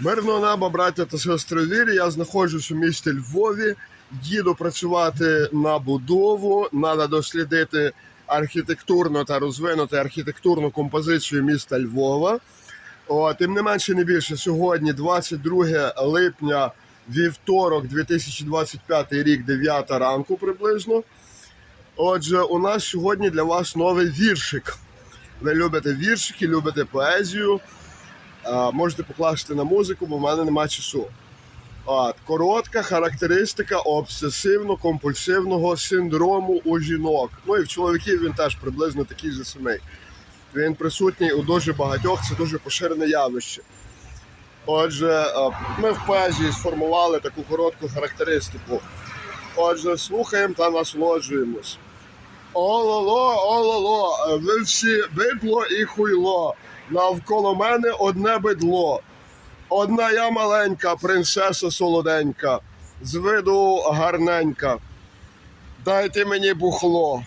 Мирного неба, браття та сестри вірі. Я знаходжусь у місті Львові. Їду працювати на будову. Треба дослідити архітектурну та розвинути архітектурну композицію міста Львова. О, тим не менше, не більше. Сьогодні, 22 липня, вівторок, 2025 рік, 9 ранку приблизно. Отже, у нас сьогодні для вас новий віршик. Ви любите віршики, любите поезію. Можете покласти на музику, бо в мене немає часу. От, коротка характеристика обсесивно-компульсивного синдрому у жінок. Ну і в чоловіків він теж приблизно такий же самий. Він присутній у дуже багатьох, це дуже поширене явище. Отже, е, ми в поезії сформували таку коротку характеристику. Отже, слухаємо та насолоджуємось. Ололо, ололо, ви всі бидло і хуйло. Навколо мене одне бидло. Одна я маленька, принцеса солоденька, з виду гарненька. Дайте мені бухло.